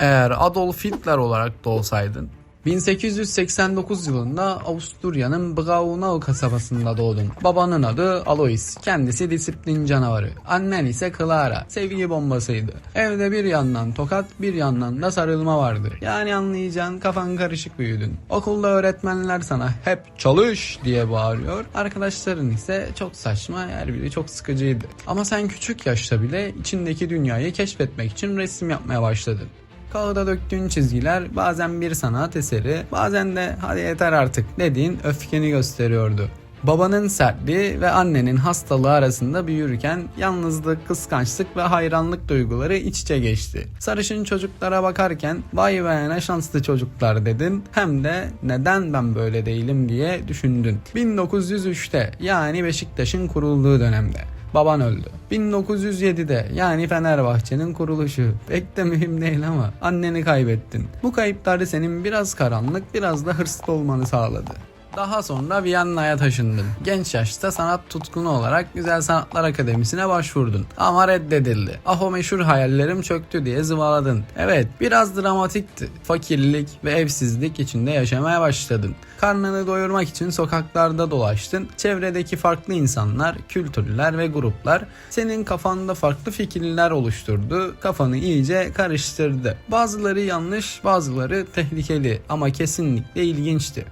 Eğer Adolf Hitler olarak doğsaydın 1889 yılında Avusturya'nın Braunau kasabasında doğdun. Babanın adı Alois. Kendisi disiplin canavarı. Annen ise Clara. Sevgi bombasıydı. Evde bir yandan tokat bir yandan da sarılma vardı. Yani anlayacağın kafan karışık büyüdün. Okulda öğretmenler sana hep çalış diye bağırıyor. Arkadaşların ise çok saçma her biri çok sıkıcıydı. Ama sen küçük yaşta bile içindeki dünyayı keşfetmek için resim yapmaya başladın. Kağıda döktüğün çizgiler bazen bir sanat eseri, bazen de hadi yeter artık dediğin öfkeni gösteriyordu. Babanın sertliği ve annenin hastalığı arasında büyürken yalnızlık, kıskançlık ve hayranlık duyguları iç içe geçti. Sarışın çocuklara bakarken vay be ne şanslı çocuklar dedin hem de neden ben böyle değilim diye düşündün. 1903'te yani Beşiktaş'ın kurulduğu dönemde. Baban öldü. 1907'de yani Fenerbahçe'nin kuruluşu. Pek de mühim değil ama anneni kaybettin. Bu kayıplar senin biraz karanlık biraz da hırslı olmanı sağladı. Daha sonra Viyana'ya taşındın. Genç yaşta sanat tutkunu olarak Güzel Sanatlar Akademisi'ne başvurdun. Ama reddedildi. Ah o meşhur hayallerim çöktü diye zıvaladın. Evet biraz dramatikti. Fakirlik ve evsizlik içinde yaşamaya başladın. Karnını doyurmak için sokaklarda dolaştın. Çevredeki farklı insanlar, kültürler ve gruplar senin kafanda farklı fikirler oluşturdu. Kafanı iyice karıştırdı. Bazıları yanlış, bazıları tehlikeli ama kesinlikle ilginçti.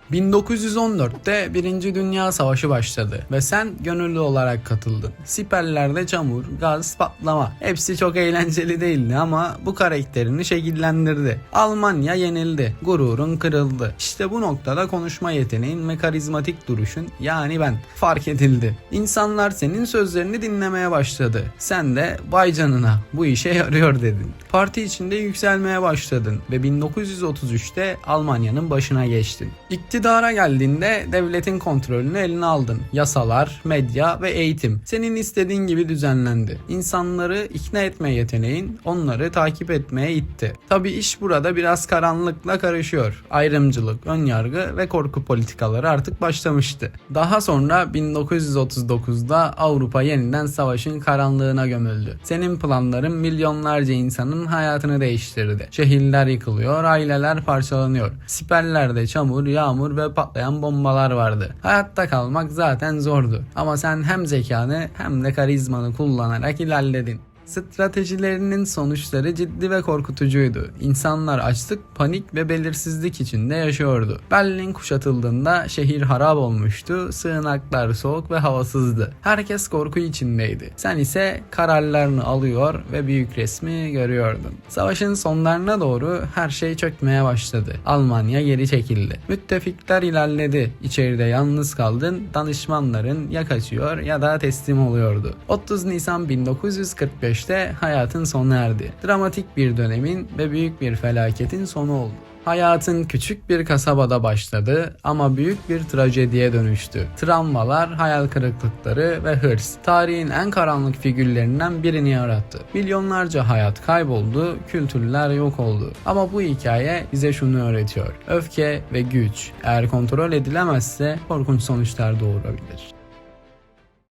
1914'te Birinci Dünya Savaşı başladı ve sen gönüllü olarak katıldın. Siperlerde çamur, gaz, patlama. Hepsi çok eğlenceli değildi ama bu karakterini şekillendirdi. Almanya yenildi. Gururun kırıldı. İşte bu noktada konuşma yeteneğin ve karizmatik duruşun yani ben fark edildi. İnsanlar senin sözlerini dinlemeye başladı. Sen de vay canına bu işe yarıyor dedin. Parti içinde yükselmeye başladın ve 1933'te Almanya'nın başına geçtin. İktidara geldiğinde devletin kontrolünü eline aldın. Yasalar, medya ve eğitim senin istediğin gibi düzenlendi. İnsanları ikna etme yeteneğin onları takip etmeye itti. Tabi iş burada biraz karanlıkla karışıyor. Ayrımcılık, önyargı ve korku politikaları artık başlamıştı. Daha sonra 1939'da Avrupa yeniden savaşın karanlığına gömüldü. Senin planların milyonlarca insanın hayatını değiştirdi. Şehirler yıkılıyor, aileler parçalanıyor. Siperlerde çamur, yağmur ve patlayan bombalar vardı. Hayatta kalmak zaten zordu. Ama sen hem zekanı hem de karizmanı kullanarak ilerledin. Stratejilerinin sonuçları ciddi ve korkutucuydu. İnsanlar açlık, panik ve belirsizlik içinde yaşıyordu. Berlin kuşatıldığında şehir harap olmuştu, sığınaklar soğuk ve havasızdı. Herkes korku içindeydi. Sen ise kararlarını alıyor ve büyük resmi görüyordun. Savaşın sonlarına doğru her şey çökmeye başladı. Almanya geri çekildi. Müttefikler ilerledi. İçeride yalnız kaldın. Danışmanların ya kaçıyor ya da teslim oluyordu. 30 Nisan 1945 1945'te hayatın sona erdi. Dramatik bir dönemin ve büyük bir felaketin sonu oldu. Hayatın küçük bir kasabada başladı ama büyük bir trajediye dönüştü. Travmalar, hayal kırıklıkları ve hırs tarihin en karanlık figürlerinden birini yarattı. Milyonlarca hayat kayboldu, kültürler yok oldu. Ama bu hikaye bize şunu öğretiyor. Öfke ve güç eğer kontrol edilemezse korkunç sonuçlar doğurabilir.